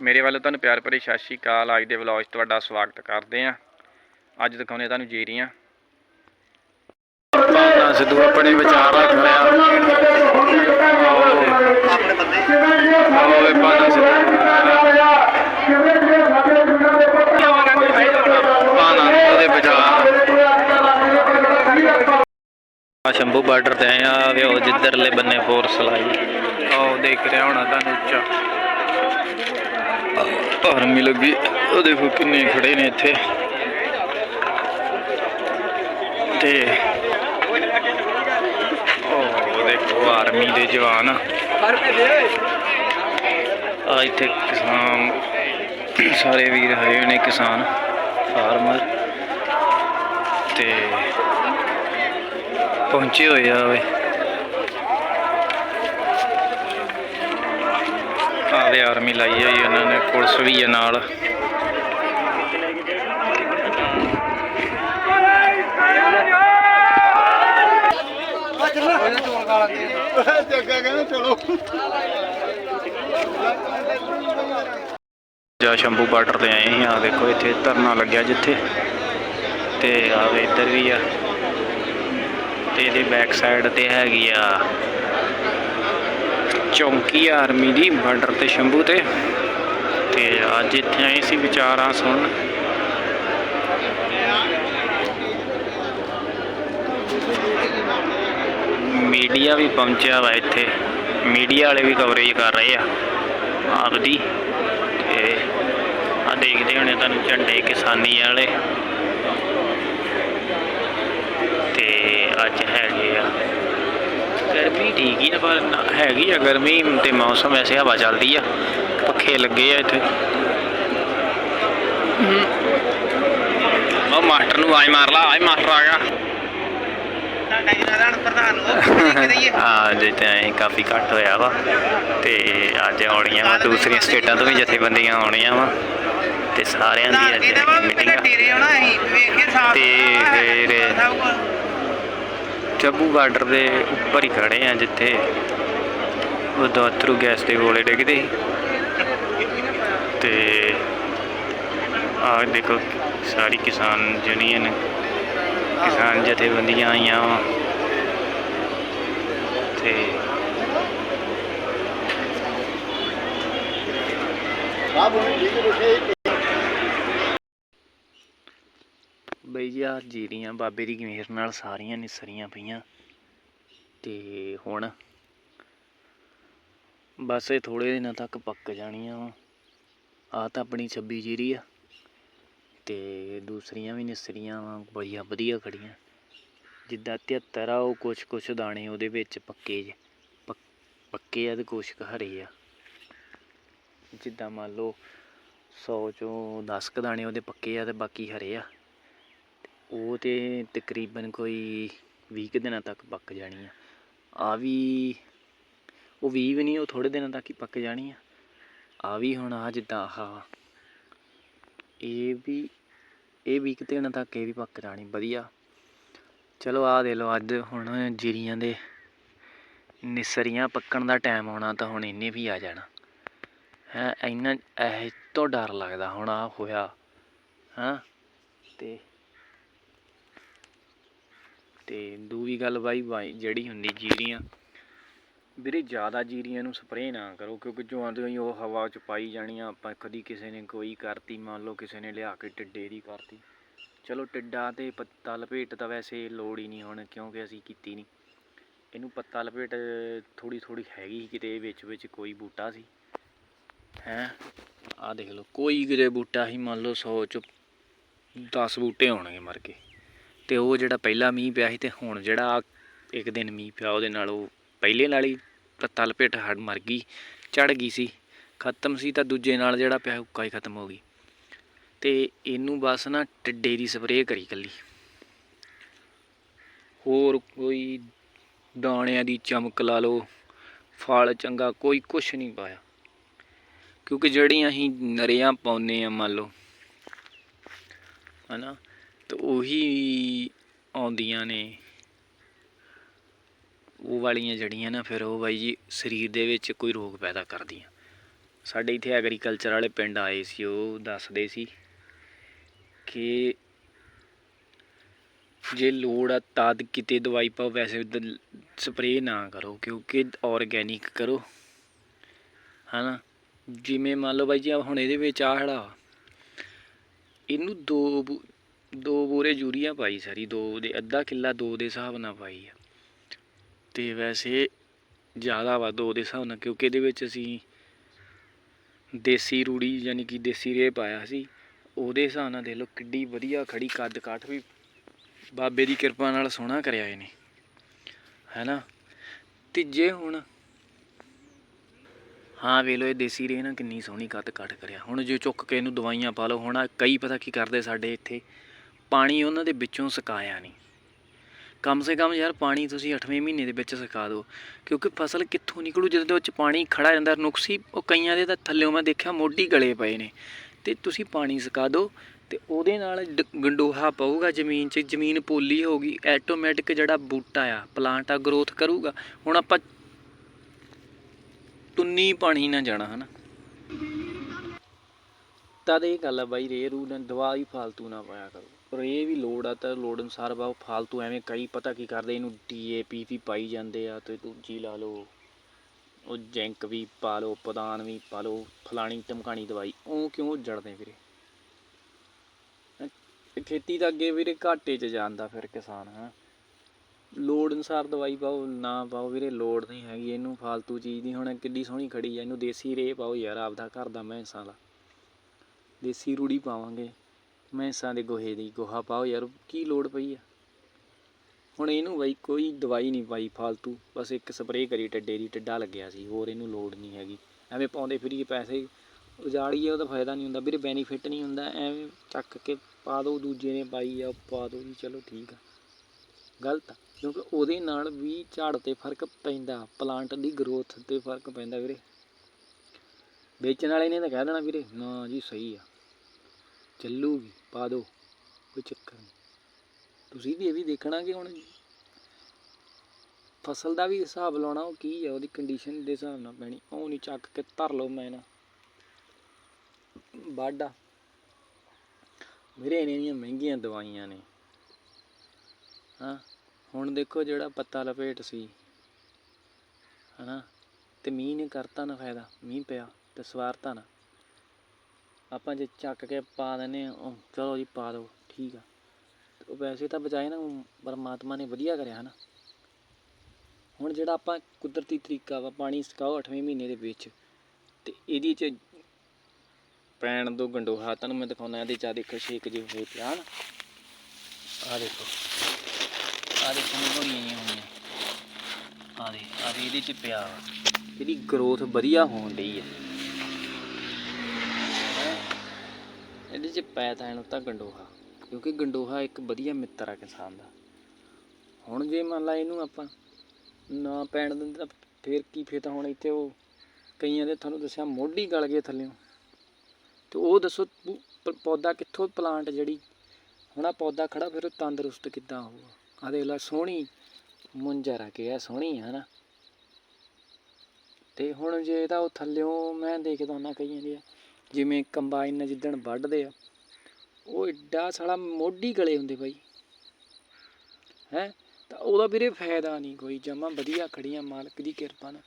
ਮੇਰੇ ਵੱਲੋਂ ਤੁਹਾਨੂੰ ਪਿਆਰ ਭਰੀ ਸਤਿ ਸ਼੍ਰੀ ਅਕਾਲ। ਅੱਜ ਦੇ ਵਲੌਗ 'ਚ ਤੁਹਾਡਾ ਸਵਾਗਤ ਕਰਦੇ ਆਂ ਅੱਜ ਦਿਖਾਉਣੇ ਤੁਹਾਨੂੰ ਜੀਰੀਆਂ। ਪਾਣਾ ਸਿੱਧੂ ਆਪਣੇ ਵਿਚਾਰ ਰੱਖ ਰਿਹਾ। ਆਵੇ ਪਾਣਾ ਸਿੱਧੂ ਸ਼ੰਭੂ ਬਾਰਡਰ ਤੇ ਆਏ ਆ ਵੇ ਉਹ ਜਿੱਧਰਲੇ ਬੰਨੇ ਫੋਰਸ ਲਾਈ। ਆਹ ਦੇਖ ਰਿਹਾ ਹੋਣਾ ਤੁਹਾਨੂੰ ਉੱਚਾ। ਆਰਮੀ ਲੱਗੀ। ਉਹ ਦੇਖੋ ਕਿੰਨੇ ਖੜੇ ਨੇ ਇੱਥੇ। ਤੇ ਉਹ ਦੇਖੋ ਆਰਮੀ ਦੇ ਜਵਾਨ। ਆ ਇੱਥੇ ਕਿਸਾਨ, ਸਾਰੇ ਵੀਰ ਆਏ ਹੋਏ ਨੇ, ਕਿਸਾਨ, ਫਾਰਮਰ। ਤੇ ਪਹੁੰਚੇ ਹੋਏ ਆ ਵੇ। ਆਵੇ ਆਰਮੀ ਲਾਈ ਹੋਈ ਉਹਨਾਂ ਨੇ, ਪੁਲਿਸ ਵੀ ਹੈ ਨਾਲ। ਜੱਗਾ ਕਹਿੰਦਾ ਚਲੋ ਜਾ ਸ਼ੰਭੂ ਬਾਰਡਰ ਤੇ ਆਏ ਹਾਂ ਦੇਖੋ ਇੱਥੇ ਧਰਨਾ ਲੱਗਿਆ ਜਿੱਥੇ। ਤੇ ਆਵੇ ਇੱਧਰ ਵੀ ਆ। ਤੇ ਇਹਦੇ ਬੈਕ ਸਾਈਡ ਤੇ ਹੈਗੀ ਆ ਚੌਂਕੀ ਆਰਮੀ ਦੀ ਬਾਰਡਰ ਤੇ ਸ਼ੰਭੂ ਤੇ। ਤੇ ਅੱਜ ਇੱਥੇ ਆਏ ਸੀ ਵਿਚਾਰਾਂ ਸੁਣ ਮੀਡੀਆ ਵੀ ਪਹੁੰਚਿਆ ਵਾ ਇੱਥੇ। ਮੀਡੀਆ ਵਾਲੇ ਵੀ ਕਵਰੇਜ ਕਰ ਰਹੇ ਆ। ਆਪਦੀ। ਤੇ ਆ ਦੇਖਦੇ ਹੋਣੇ ਤੁਹਾਨੂੰ ਝੰਡੇ ਕਿਸਾਨੀ ਵਾਲੇ। ਤੇ ਅੱਜ ਹੈਗੇ ਆ। ਗਰਮੀ ਠੀਕ ਹੀ ਨਾ ਪਰ ਨਾ- ਹੈਗੀ ਆ ਗਰਮੀ ਤੇ ਮੌਸਮ ਐਸੇ ਹਵਾ ਚੱਲਦੀ ਆ। ਪੱਖੇ ਲੱਗੇ ਆ ਇੱਥੇ। ਉਹ ਮਾਸਟਰ ਨੂੰ ਆਵਾਜ਼ ਮਾਰ ਲਾ ਆਏ ਮਾਸਟਰ ਆ ਗਿਆ। ਤੁਹਾਡਾ ਇਹਨਾਂ ਦਾ ਪ੍ਰਧਾਨ ਉਹ ਕਿਹਦੇ ਹਾਂ ਜਿੱਥੇ ਐਂ ਕਾਫੀ ਘੱਟ ਹੋਇਆ ਵਾ ਤੇ ਅੱਜ ਆਉਣੀਆਂ ਵਾ ਦੂਸਰੀਆਂ ਸਟੇਟਾਂ ਤੋਂ ਵੀ ਜਥੇਬੰਦੀਆਂ ਆਉਣੀਆਂ ਵਾ ਤੇ ਸਾਰਿਆਂ ਦੀ ਅੱਜ ਇਹਦਾ ਵਾ ਮੀਟਿੰਗ ਪਹਿਲਾਂ ਡੇਰੇ ਆਉਣਾ ਅਸੀਂ ਵੇਖ ਕੇ ਸਾਫ਼ ਤੇ ਫਿਰ- ਚੱਬੂ ਬਾਰਡਰ ਦੇ ਉੱਪਰ ਹੀ ਖੜੇ ਆ ਜਿੱਥੇ ਉਹ ਦਾਤਰੂ ਗੈਸ ਦੇ ਗੋਲੇ ਡਿੱਗਦੇ ਸੀ। ਤੇ ਆਹ ਦੇਖੋ, ਸਾਰੀ ਕਿਸਾਨ ਯੂਨੀਅਨ, ਕਿਸਾਨ ਜਥੇਬੰਦੀਆਂ ਆਈਆਂ ਵਾ। ਤੇ ਆ ਬੋਲ, ਠੀਕ ਬਈ ਜੀ ਆ ਜੀਰੀਆਂ ਬਾਬੇ ਦੀ ਮਿਹਰ ਨਾਲ ਸਾਰੀਆਂ ਨਿਸਰੀਆਂ ਪਈਆਂ। ਤੇ ਹੁਣ ਬਸ ਇਹ ਥੋੜੇ ਦਿਨਾਂ ਤੱਕ ਪੱਕ ਜਾਣੀਆਂ ਵਾ। ਆ ਤਾਂ ਆਪਣੀ 26 ਜੀਰੀ ਆ। ਤੇ ਦੂਸਰੀਆਂ ਵੀ ਨਿਸਰੀਆਂ ਵਾ, ਬੜੀਆਂ ਵਧੀਆ ਖੜੀਆਂ। ਜਿੱਦਾਂ 73 ਆ, ਉਹ ਕੁਛ ਕੁਛ ਦਾਣੇ ਉਹਦੇ ਵਿੱਚ ਪੱਕੇ ਜੇ। ਪੱਕੇ ਆ ਤੇ ਕੁਛ ਕੁ ਹਰੇ ਆ। ਜਿੱਦਾਂ ਮੰਨ ਲਓ 100 ਚੋਂ 10 ਕੁ ਦਾਣੇ ਉਹਦੇ ਪੱਕੇ ਆ ਤੇ ਬਾਕੀ ਹਰੇ ਆ। ਉਹ ਤੇ ਤਕਰੀਬਨ ਕੋਈ 20 ਕੁ ਦਿਨਾਂ ਤੱਕ ਪੱਕ ਜਾਣੀ ਆ। ਆ ਵੀ ਉਹ 20 ਵੀ ਨਹੀਂ, ਉਹ ਥੋੜੇ ਦਿਨਾਂ ਤੱਕ ਹੀ ਪੱਕ ਜਾਣੀ ਆ। ਆ ਵੀ ਹੁਣ ਆ ਜਿੱਦਾਂ ਆਹ, ਇਹ ਵੀ, ਇਹ 20 ਕੁ ਦਿਨਾਂ ਤੱਕ ਇਹ ਵੀ ਪੱਕ ਜਾਣੀ, ਵਧੀਆ। ਚਲੋ ਆ ਦੇ ਲਓ, ਅੱਜ ਹੁਣ ਜੀਰੀਆਂ ਦੇ ਨਿਸਰੀਆਂ ਪੱਕਣ ਦਾ ਟਾਈਮ ਆਉਣਾ ਤਾਂ ਹੁਣ ਇੰਨੇ ਵੀ ਆ ਜਾਣਾ। ਹੈ, ਇੰਨਾ, ਇਹ ਤੋਂ ਡਰ ਲੱਗਦਾ ਹੁਣ ਆ ਹੋਇਆ। ਹਾਂ, ਤੇ ਤੇ ਦੂਜੀ ਗੱਲ ਬਾਈ ਬਾਈ ਜਿਹੜੀ ਹੁੰਦੀ ਜੀਰੀਆਂ। ਵੀਰੇ ਜ਼ਿਆਦਾ ਜੀਰੀਆਂ ਨੂੰ ਸਪਰੇਅ ਨਾ ਕਰੋ, ਕਿਉਂਕਿ ਜੋ ਆਂਦੇ ਉਹ ਹਵਾ ਚ ਪਾਈ ਜਾਣੀਆਂ, ਆਪਾਂ ਕਦੀ ਕਿਸੇ ਨੇ ਕੋਈ ਕਰਤੀ, ਮੰਨ ਲਓ ਕਿਸੇ ਨੇ ਲਿਆ ਕੇ ਟਿੱਡੇ ਦੀ ਕਰਤੀ। ਚਲੋ ਟਿੱਡਾ ਤੇ ਪੱਤਾ ਲਪੇਟ ਤਾਂ ਵੈਸੇ ਲੋੜ ਹੀ ਨਹੀਂ ਹੁਣ, ਕਿਉਂਕਿ ਅਸੀਂ ਕੀਤੀ ਨਹੀਂ। ਇਹਨੂੰ ਪੱਤਾ ਲਪੇਟ ਥੋੜੀ ਥੋੜੀ ਹੈਗੀ ਸੀ ਕਿਤੇ, ਵਿੱਚ ਵਿੱਚ ਕੋਈ ਬੂਟਾ ਸੀ। ਹੈਂ? ਆਹ ਦੇਖ ਲਓ, ਕੋਈ ਕਿਤੇ ਬੂਟਾ ਹੀ ਮੰਨ ਲਓ 100 ਚ 10 ਬੂਟੇ ਹੋਣਗੇ ਮਰ ਕੇ। ਤੇ ਉਹ ਜਿਹੜਾ ਪਹਿਲਾ ਮੀਂਹ ਪਿਆ ਸੀ ਤੇ ਹੁਣ ਜਿਹੜਾ ਇੱਕ ਦਿਨ ਮੀਂਹ ਪਿਆ ਉਹਦੇ ਨਾਲ ਉਹ ਪਹਿਲੇ ਨਾਲ ਹੀ ਪੱਤਾ ਲਪੇਟ ਹੜ ਮਰ ਗਈ ਚੜ ਗਈ ਸੀ, ਖਤਮ ਸੀ ਤਾਂ ਦੂਜੇ ਨਾਲ ਜਿਹੜਾ ਪਿਆ ਉੱਕਾ ਹੀ ਖਤਮ ਹੋ ਗਈ। ਤੇ ਇਹਨੂੰ ਬਸ ਨਾ ਟਿੱਡੇ ਦੀ ਸਪਰੇਅ ਕਰੀ ਕੱਲੀ। ਹੋਰ ਕੋਈ ਦਾਣਿਆਂ ਦੀ ਚਮਕ ਲਾ ਲਓ, ਫਲ ਚੰਗਾ ਕੋਈ ਕੁਛ ਨਹੀਂ ਪਾਇਆ। ਕਿਉਂਕਿ ਜਿਹੜੀਆਂ ਅਸੀਂ ਨਰਿਆਂ ਪਾਉਨੇ ਆ ਮੰਨ ਲਓ, ਹਨਾ ਤੇ ਉਹੀ ਆਉਂਦੀਆਂ ਨੇ। ਉਹ ਵਾਲੀਆਂ ਜੜੀਆਂ ਨਾ, ਫਿਰ ਉਹ ਬਾਈ ਜੀ ਸਰੀਰ ਦੇ ਵਿੱਚ ਕੋਈ ਰੋਗ ਪੈਦਾ ਕਰਦੀਆਂ। ਸਾਡੇ ਇੱਥੇ ਐਗਰੀਕਲਚਰ ਵਾਲੇ ਪਿੰਡ ਆਏ ਸੀ, ਉਹ ਦੱਸਦੇ ਸੀ ਕਿ ਜੇ ਲੋੜ ਆ ਤਦ ਕਿਤੇ ਦਵਾਈ ਪਾਓ, ਵੈਸੇ ਸਪਰੇਅ ਨਾ ਕਰੋ, ਕਿਉਂਕਿ ਆਰਗੈਨਿਕ ਕਰੋ। ਹਨਾ? ਜਿਵੇਂ ਮੰਨ ਲਓ ਬਾਈ ਜੀ ਹੁਣ ਇਹਦੇ ਵਿੱਚ ਆਹੜਾ ਹੜਾ ਇਹਨੂੰ ਦੋ ਦੋ ਬੋਰੇ ਯੂਰੀਆ ਪਾਈ ਸਾਰੀ, ਦੋ ਦੇ ਅੱਧਾ ਕਿੱਲਾ ਦੋ ਦੇ ਹਿਸਾਬ ਨਾਲ ਪਾਈ ਆ। ਤੇ ਵੈਸੇ ਜ਼ਿਆਦਾ ਵਾ ਦੋ ਦੇ ਹਿਸਾਬ ਨਾਲ, ਕਿਉਂਕਿ ਇਹਦੇ ਵਿੱਚ ਅਸੀਂ ਦੇਸੀ ਰੂੜੀ ਯਾਨੀ ਕਿ ਦੇਸੀ ਰੇ ਪਾਇਆ ਸੀ, ਉਹਦੇ ਹਿਸਾਬ ਨਾਲ ਦੇਖ ਲਓ ਕਿੱਡੀ ਵਧੀਆ ਖੜੀ ਕੱਦ ਕਾਠ ਵੀ ਬਾਬੇ ਦੀ ਕਿਰਪਾ ਨਾਲ ਸੋਹਣਾ ਕਰਿਆ ਇਹਨੇ, ਹੈਨਾ? ਤੇ ਜੇ ਹੁਣ ਹਾਂ ਵੇਖ ਲਓ ਇਹ ਦੇਸੀ ਰੇ ਨਾ ਕਿੰਨੀ ਸੋਹਣੀ ਕੱਦ ਕਾਠ ਕਰਿਆ। ਹੁਣ ਜੇ ਚੁੱਕ ਕੇ ਇਹਨੂੰ ਦਵਾਈਆਂ ਪਾ ਲਓ, ਹੁਣ ਕਈ ਪਤਾ ਕੀ ਕਰਦੇ ਸਾਡੇ ਇੱਥੇ ਪਾਣੀ ਉਹਨਾਂ ਦੇ ਵਿੱਚੋਂ ਸੁਕਾਇਆ ਨਹੀਂ। ਕਮ ਸੇ ਕਮ ਯਾਰ ਪਾਣੀ ਤੁਸੀਂ 8ਵੇਂ ਮਹੀਨੇ ਦੇ ਵਿੱਚ ਸੁਕਾ ਦਿਓ, ਕਿਉਂਕਿ ਫਸਲ ਕਿੱਥੋਂ ਨਿਕਲੂ ਜਦੋਂ ਦੇ ਵਿੱਚ ਪਾਣੀ ਖੜਾ ਜਾਂਦਾ ਨੁਕਸੀ ਉਹ ਕਈਆਂ ਦੇ ਤਾਂ ਥੱਲੇੋਂ ਮੈਂ ਦੇਖਿਆ ਮੋਢੀ ਗਲੇ ਪਏ ਨੇ। ਤੇ ਤੁਸੀਂ ਪਾਣੀ ਸੁਕਾ ਦਿਓ ਤੇ ਉਹਦੇ ਨਾਲ ਡ- ਗੰਡੋਹਾ ਪਊਗਾ ਜ਼ਮੀਨ 'ਚ, ਜ਼ਮੀਨ ਪੋਲੀ ਹੋਊਗੀ ਆਟੋਮੈਟਿਕ ਜਿਹੜਾ ਬੂਟਾ ਆ ਪਲਾਂਟ ਆ ਗਰੋਥ ਕਰੂਗਾ। ਹੁਣ ਆਪਾਂ ਤੁੰਨੀ ਪਾਣੀ ਨਾ ਜਾਣਾ, ਹਨਾ? ਤਦ ਇਹ ਗੱਲ ਆ ਬਾਈ ਰੇ ਰੂ ਨੇ ਦਵਾਈ ਫਾਲਤੂ ਨਾ ਪਾਇਆ ਕਰੋ। ਰੇ ਵੀ ਲੋੜ ਆ ਤਾਂ ਲੋੜ ਅਨੁਸਾਰ ਬਾ ਫਾਲਤੂ ਐਵੇਂ ਕਈ ਪਤਾ ਕੀ ਕਰਦੇ, ਇਹਨੂੰ ਡੀਏਪੀ ਵੀ ਪਾਈ ਜਾਂਦੇ ਆ ਤੇ ਦੂਜੀ ਲਾ ਲਓ, ਉਹ ਜੈਂਕ ਵੀ ਪਾ ਲਓ, ਪਦਾਨ ਵੀ ਪਾ ਲਓ, ਫਲਾਣੀ ਧਮਕਾਣੀ ਦਵਾਈ, ਉਹ ਕਿਉਂ ਜੜਦੇ ਵੀਰੇ? ਖੇਤੀ ਤਾਂ ਅੱਗੇ ਵੀਰੇ ਘਾਟੇ 'ਚ ਜਾਂਦਾ ਫਿਰ ਕਿਸਾਨ, ਹਾਂ? ਲੋੜ ਅਨੁਸਾਰ ਦਵਾਈ ਪਾਓ, ਨਾ ਪਾਓ ਵੀਰੇ ਲੋੜ ਨਹੀਂ ਹੈਗੀ, ਇਹਨੂੰ ਫਾਲਤੂ ਚੀਜ਼ ਦੀ ਹੁਣ ਕਿੱਡੀ ਸੋਹਣੀ ਖੜੀ ਆ, ਇਹਨੂੰ ਦੇਸੀ ਰੇ ਪਾਓ ਯਾਰ, ਆਪਦਾ ਘਰ ਦਾ ਮੈਂਸਾਂ ਦਾ। ਦੇਸੀ ਰੂੜੀ ਪਾਵਾਂਗੇ। ਮੈਂਸਾਂ ਦੇ ਗੋਹੇ ਦੀ ਗੋਹਾ ਪਾਓ ਯਾਰ, ਕੀ ਲੋੜ ਪਈ ਆ? ਹੁਣ ਇਹਨੂੰ ਬਈ ਕੋਈ ਦਵਾਈ ਨਹੀਂ ਪਾਈ ਫਾਲਤੂ, ਬਸ ਇੱਕ ਸਪਰੇਅ ਕਰੀ ਟੱਡੇ ਦੀ ਟੱਡਾ ਲੱਗਿਆ ਸੀ, ਹੋਰ ਇਹਨੂੰ ਲੋੜ ਨਹੀਂ ਹੈਗੀ। ਐਵੇਂ ਪਾਉਂਦੇ ਫਿਰੀਏ ਪੈਸੇ, ਉਜਾੜੀਏ ਉਹਦਾ ਫਾਇਦਾ ਨਹੀਂ ਹੁੰਦਾ, ਵੀਰੇ ਬੈਨੀਫਿਟ ਨਹੀਂ ਹੁੰਦਾ, ਐਵੇਂ ਚੱਕ ਕੇ ਪਾ ਦਿਓ ਦੂਜੇ ਨੇ ਪਾਈ ਆ ਪਾ ਦਿਓ ਜੀ ਚਲੋ ਠੀਕ ਆ। ਗਲਤ ਆ, ਕਿਉਂਕਿ ਉਹਦੇ ਨਾਲ ਵੀ ਝਾੜ ਤੇ ਫ਼ਰਕ ਪੈਂਦਾ ਪਲਾਂਟ ਦੀ ਗਰੋਥ ਤੇ ਫ਼ਰਕ ਪੈਂਦਾ ਵੀਰੇ। ਵੇਚਣ ਵਾਲੇ ਨੇ ਤਾਂ ਕਹਿ ਦੇਣਾ ਵੀਰੇ, ਨਾ ਜੀ ਸਹੀ ਆ। ਚੱਲੂਗੀ, ਪਾ ਦਿਓ ਕੋਈ ਚੱਕਰ ਨਹੀਂ। ਤੁਸੀਂ ਵੀ ਇਹ ਵੀ ਦੇਖਣਾ ਕਿ ਹੁਣ ਫਸਲ ਦਾ ਵੀ ਹਿਸਾਬ ਲਾਉਣਾ, ਉਹ ਕੀ ਹੈ ਉਹਦੀ ਕੰਡੀਸ਼ਨ ਦੇ ਹਿਸਾਬ ਨਾਲ ਪੈਣੀ। ਉਹ ਨਹੀਂ ਚੱਕ ਕੇ ਧਰ ਲਓ ਮੈਂ ਨਾ। ਵਾਢਾ। ਮੇਰੇ ਇੰਨੀਆਂ ਮਹਿੰਗੀਆਂ ਦਵਾਈਆਂ ਨੇ। ਹਾਂ, ਹੁਣ ਦੇਖੋ ਜਿਹੜਾ ਪੱਤਾ ਲਪੇਟ ਸੀ। ਹਨਾ, ਤੇ ਮੀਂਹ ਨੇ ਕਰਤਾ ਨਾ ਫਾਇਦਾ। ਮੀਂਹ ਪਿਆ ਤੇ ਸਵਾਰਤਾ ਨਾ। ਆਪਾਂ ਜੇ ਚੱਕ ਕੇ ਪਾ ਦਿੰਦੇ ਹਾਂ, ਉਹ ਚਲੋ ਜੀ ਪਾ ਦਿਓ ਠੀਕ ਆ। ਉਹ ਵੈਸੇ ਤਾਂ ਬਚਾਏ ਨਾ ਪਰਮਾਤਮਾ ਨੇ ਵਧੀਆ ਕਰਿਆ ਹਨਾ। ਹੁਣ ਜਿਹੜਾ ਆਪਾਂ ਕੁਦਰਤੀ ਤਰੀਕਾ ਵਾ ਪਾਣੀ ਸੁਕਾਓ 8ਵੇਂ ਮਹੀਨੇ ਦੇ ਵਿੱਚ ਤੇ ਇਹਦੀ ਚ ਪੈਣ ਦੋ ਗੰਡੋਹਾ ਤੁਹਾਨੂੰ ਮੈਂ ਦਿਖਾਉਣਾ ਇਹਦੇ ਚ ਆ ਦੇਖੋ ਛੇਕ ਜਿਹੇ ਹੋਏ ਪਿਆ ਨਾ ਆ ਦੇਖੋ ਆ ਦੇਖੋ ਨਿਕਲੀਆਂ ਜਿਹੀਆਂ ਹੋਈਆਂ। ਆ ਦੇ ਆ ਦੇ ਇਹਦੇ ਚ ਪਿਆ ਵਾ। ਇਹਦੀ ਗਰੋਥ ਵਧੀਆ ਹੋਣ ਲਈ ਹੈ ਇਹਦੇ ਚ ਪੈ ਤਾਂ ਇਹਨੂੰ ਤਾਂ ਗੰਡੋਹਾ, ਕਿਉਂਕਿ ਗੰਡੋਹਾ ਇੱਕ ਵਧੀਆ ਮਿੱਤਰ ਆ ਕਿਸਾਨ ਦਾ। ਹੁਣ ਜੇ ਮੰਨ ਲਾ ਇਹਨੂੰ ਆਪਾਂ ਨਾ ਪੈਣ ਦਿੰਦੇ ਤਾਂ ਫੇਰ ਕੀ, ਫੇਰ ਤਾਂ ਹੁਣ ਇੱਥੇ ਉਹ ਕਈਆਂ ਦੇ ਤੁਹਾਨੂੰ ਦੱਸਿਆ ਮੋਢੀ ਗਲ ਗਏ ਥੱਲਿਓਂ। ਤੇ ਉਹ ਦੱਸੋ ਪੌਦਾ ਕਿੱਥੋਂ ਪਲਾਂਟ ਜਿਹੜੀ, ਹੁਣ ਆ ਪੌਦਾ ਖੜਾ ਫਿਰ ਉਹ ਤੰਦਰੁਸਤ ਕਿੱਦਾਂ ਹੋਊਗਾ? ਆ ਦੇਖ ਲੈ, ਸੋਹਣੀ ਮੁੰਜਰ ਆ ਕੇ ਆ ਸੋਹਣੀ ਹੈ ਨਾ ਤੇ ਹੁਣ ਜੇ ਇਹਦਾ ਉਹ ਥੱਲਿਓਂ, ਮੈਂ ਦੇਖਦਾ ਹੁੰਦਾ ਕਈਆਂ ਦੀ ਜਿਵੇਂ ਕੰਬਾਈਨ ਨਾਲ ਜਿੱਦਣ ਵੱਢਦੇ ਆ, ਉਹ ਏਡਾ ਸਾਲਾ ਮੋਢੀ ਗਲੇ ਹੁੰਦੇ ਬਾਈ। ਹੈ? ਤਾਂ ਉਹਦਾ ਵੀਰੇ ਫਾਇਦਾ ਨਹੀਂ ਕੋਈ, ਜਮਾ ਵਧੀਆ ਖੜੀਆਂ ਮਾਲਕ ਦੀ ਕਿਰਪਾ ਨਾਲ।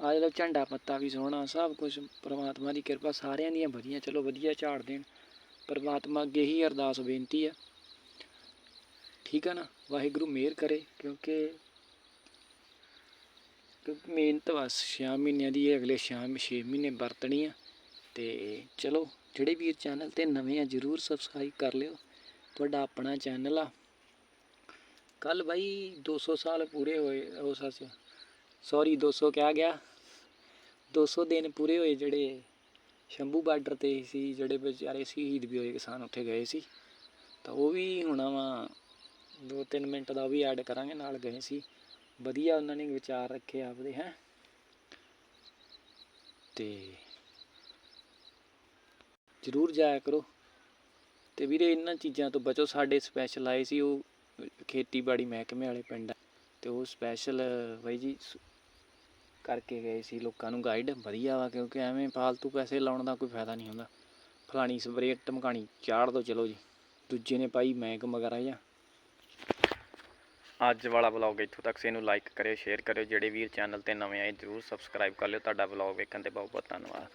ਆ ਜਿਹੜਾ ਝੰਡਾ ਪੱਤਾ ਵੀ ਸੋਹਣਾ, ਸਭ ਕੁਝ ਪ੍ਰਮਾਤਮਾ ਦੀ ਕਿਰਪਾ, ਸਾਰਿਆਂ ਦੀਆਂ ਵਧੀਆ, ਚਲੋ ਵਧੀਆ ਝਾੜ ਦੇਣ। ਪ੍ਰਮਾਤਮਾ ਅੱਗੇ ਹੀ ਅਰਦਾਸ ਬੇਨਤੀ ਆ। ਠੀਕ ਆ ਨਾ? ਵਾਹਿਗੁਰੂ ਮਿਹਰ ਕਰੇ, ਕਿਉਂਕਿ ਕਿਉਂਕਿ ਮਿਹਨਤ ਬਸ ਛੇ ਮਹੀਨਿਆਂ ਦੀ ਹੈ ਅਗਲੇ ਛੇ ਛੇ ਮਹੀਨੇ ਵਰਤਣੀ ਆ। ਤੇ ਚਲੋ, ਜਿਹੜੇ ਵੀਰ ਚੈਨਲ ਤੇ ਨਵੇਂ ਆ, ਜਰੂਰ ਸਬਸਕ੍ਰਾਈਬ ਕਰ ਲਿਓ। ਤੁਹਾਡਾ ਆਪਣਾ ਚੈਨਲ ਆ। ਕੱਲ ਬਾਈ 200 ਸਾਲ ਪੂਰੇ ਹੋਏ ਉਹ ਸੱਚ ਸੌਰੀ 200 ਕਿਹਾ ਗਿਆ। 200 ਦਿਨ ਪੂਰੇ ਹੋਏ ਜਿਹੜੇ ਸ਼ੰਭੂ ਬਾਰਡਰ ਤੇ ਸੀ, ਜਿਹੜੇ ਵਿਚਾਰੇ ਸ਼ਹੀਦ ਵੀ ਹੋਏ ਕਿਸਾਨ ਉੱਥੇ ਗਏ ਸੀ। ਤਾਂ ਉਹ ਵੀ ਹੋਣਾ ਵਾ, ਦੋ ਤਿੰਨ ਮਿੰਟ ਦਾ ਉਹ ਵੀ ਐਡ ਕਰਾਂਗੇ, ਨਾਲ ਗਏ ਸੀ। ਵਧੀਆ ਉਹਨਾਂ ਨੇ ਵਿਚਾਰ ਰੱਖੇ ਆਪਦੇ, ਹੈ। ਤੇ ਜ਼ਰੂਰ ਜਾਇਆ ਕਰੋ। ਤੇ ਵੀਰੇ ਇਹਨਾਂ ਚੀਜ਼ਾਂ ਤੋਂ ਬਚੋ। ਸਾਡੇ ਸਪੈਸ਼ਲ ਆਏ ਸੀ ਉਹ ਖੇਤੀਬਾੜੀ ਮਹਿਕਮੇ ਵਾਲੇ ਪਿੰਡ ਆ। ਤੇ ਉਹ ਸਪੈਸ਼ਲ ਬਾਈ ਜੀ ਕਰਕੇ ਗਏ ਸੀ ਲੋਕਾਂ ਨੂੰ ਗਾਈਡ ਵਧੀਆ ਵਾ ਕਿਉਂਕਿ ਐਵੇਂ ਫਾਲਤੂ ਪੈਸੇ ਲਾਉਣ ਦਾ ਕੋਈ ਫਾਇਦਾ ਨਹੀਂ ਹੁੰਦਾ। ਫਲਾਣੀ ਸਪਰੇਅ ਟਮਕਾਣੀ ਚਾੜ ਦੋ ਚਲੋ ਜੀ। ਦੂਜੇ ਨੇ ਪਾਈ ਮੈਕ ਮਗਰਾ ਜਾਂ ਅੱਜ ਵਾਲਾ ਵਲੌਗ ਇੱਥੋਂ ਤੱਕ। ਸੀ ਇਹਨੂੰ ਲਾਈਕ ਕਰਿਓ ਸ਼ੇਅਰ ਕਰਿਓ। ਜਿਹੜੇ ਵੀਰ ਚੈਨਲ ਤੇ ਨਵੇਂ ਆਏ, ਜਰੂਰ ਸਬਸਕ੍ਰਾਈਬ ਕਰ ਲਿਓ। ਤੁਹਾਡਾ ਵਲੌਗ ਵੇਖਣ ਤੇ ਬਹੁਤ ਬਹੁਤ ਧੰਨਵਾਦ।